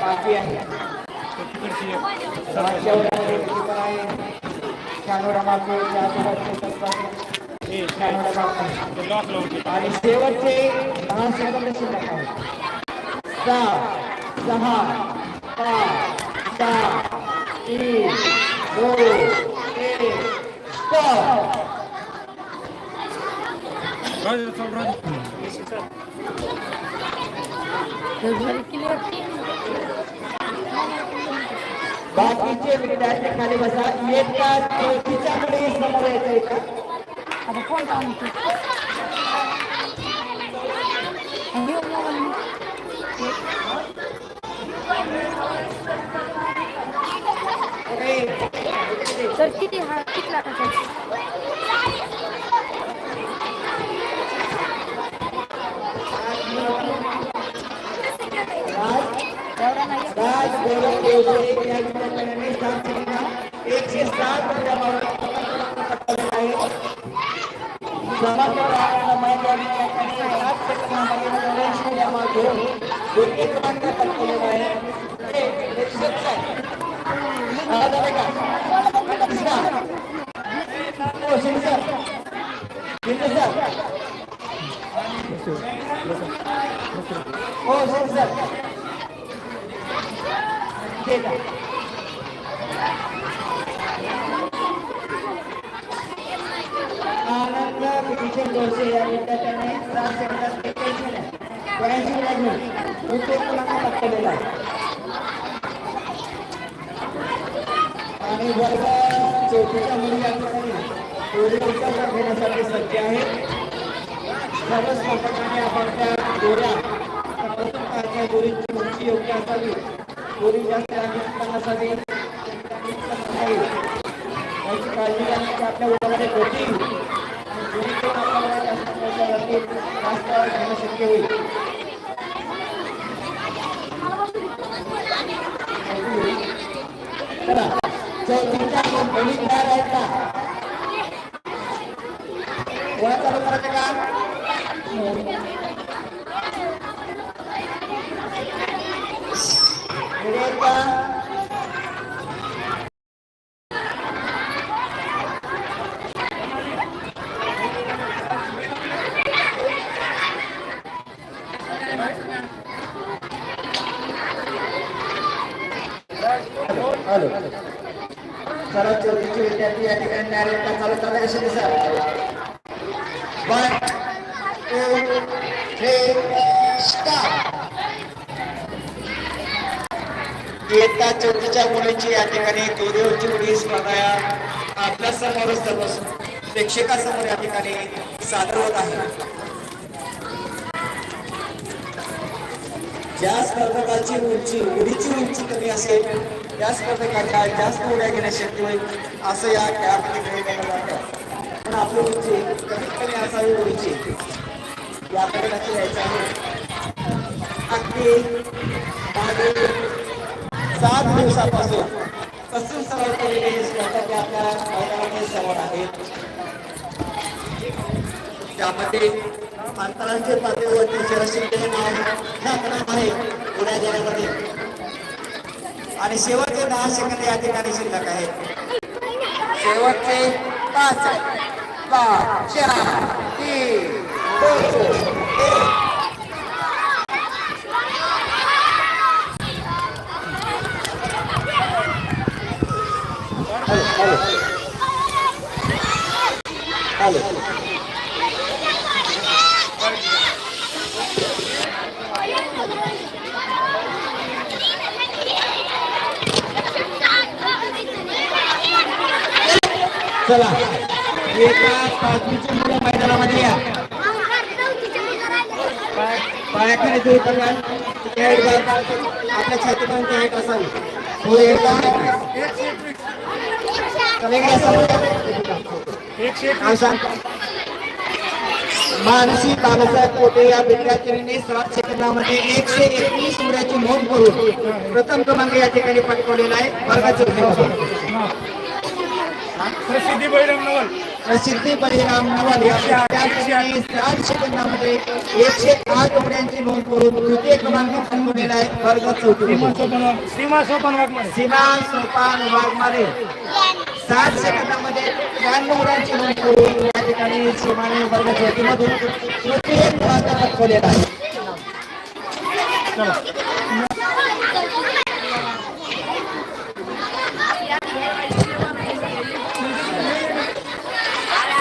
बाकी आहे आणि शेवटचे दहा सेकंद शिल्लक आहेत सहा सहा पाच सहा तीन दोन एक बाकीचे विद्यार्थी खाली बसा येतात चौथीच्या मुली समोर यायचंय का तर किती हा किती लाखाचा एवढा नाही. आहे गौरव देवसे या विद्यार्थ्यांनी सात सेकंदात एकशे सात क्रमांक पटकावलेला आहे समाजच्या राहणाऱ्या मैदानी या ठिकाणी सात सेकंदामध्ये चौऱ्याऐंशी क्रमांक घेऊन द्वितीय क्रमांक पटकावलेला आहे हे निश्चित आहे. आवाज आला का? कृष्णा. हो, शिंदे सर. हो सर. हो सर ठीक आहे आनंद किशोर जोशी या विद्यार्थ्याने सात सेकंदात त्र्याऐंशी घेऊन क्रमांक आणि वर्ग चौथीच्या मुली या ठिकाणी घेण्यासाठी सज्ज आहे. सर्व आपण त्या दोऱ्या त्या प्रथम काळच्या दोरीची उंची योग्य असावी. दोरी जास्त लांबी नसतानासाठी याची काळजी घ्या की आपल्या उन्हामध्ये गती दोरी पण आपल्याला जास्त जास्त घेणं शक्य होईल. चला. चौथीच्या मुली तयार आहेत का गोळा चालू करायचं का रेडी आहेत का हॅलो चला चौथीचे विद्यार्थी या ठिकाणी तयार आहेत का चालू चालू कसे दिसत One, oh, two, three, start. इयत्ता चौथीच्या मुलींची या ठिकाणी दोरीवरची उडी स्पर्धा या आपल्या तर बसून प्रेक्षकासमोर या ठिकाणी सादर होत आहे ज्या स्पर्धकाची उंची उडीची उंची कमी असेल त्या स्पर्धकाच्या जास्त उड्या घेण्यास शक्य होईल असं या खेळामध्ये गृहीत पण आपली उंची कमीत कमी असावी उंची याकडे लक्ष द्यायचं आहे. अगदी मागील सात दिवसापासून कसून सरळ केलेली ही स्पर्धा की आपल्या मैदानामध्ये समोर आहेत. त्यामध्ये आंतरराष्ट्रीय पातळीवरती शरशिंदे नाव ख्यातनाम आहे पुण्या जिल्ह्यामध्ये आणि शेवटचे दहा सेकंद या ठिकाणी शिल्लक आहेत. शेवटचे पाच पाच चार तीन दोन एक हॅलो एका मुलं मैदानामध्ये या पायाखाली दूर करा हेड बार आपल्या छातीपर्यंत हेट असावी पुढे एकदा मानसी बाबासाहेब पोटे या विद्यार्थिनीने सात सेकंदामध्ये एकशे एकवीस मुलाची नोंद करून प्रथम क्रमांक या ठिकाणी पटकवलेला आहे. वर्गाचे प्रसिद्धी बैरम नवल. प्रसिद्धी परिणाम नवल या विद्यार्थिनीने सात सेकंदामध्ये एकशे आठ उड्यांची नोंद करून तृतीय क्रमांक आहे वर्ग चौथी. सीमा सोपन वाघमारे. सीमा सोपान वाघमारे. सात सेकंदामध्ये त्र्याण्णव उड्यांची नोंद करून या ठिकाणी सीमाने वर्ग चौथीमधून तृतीय क्रमांक पटकवलेला आहे चला.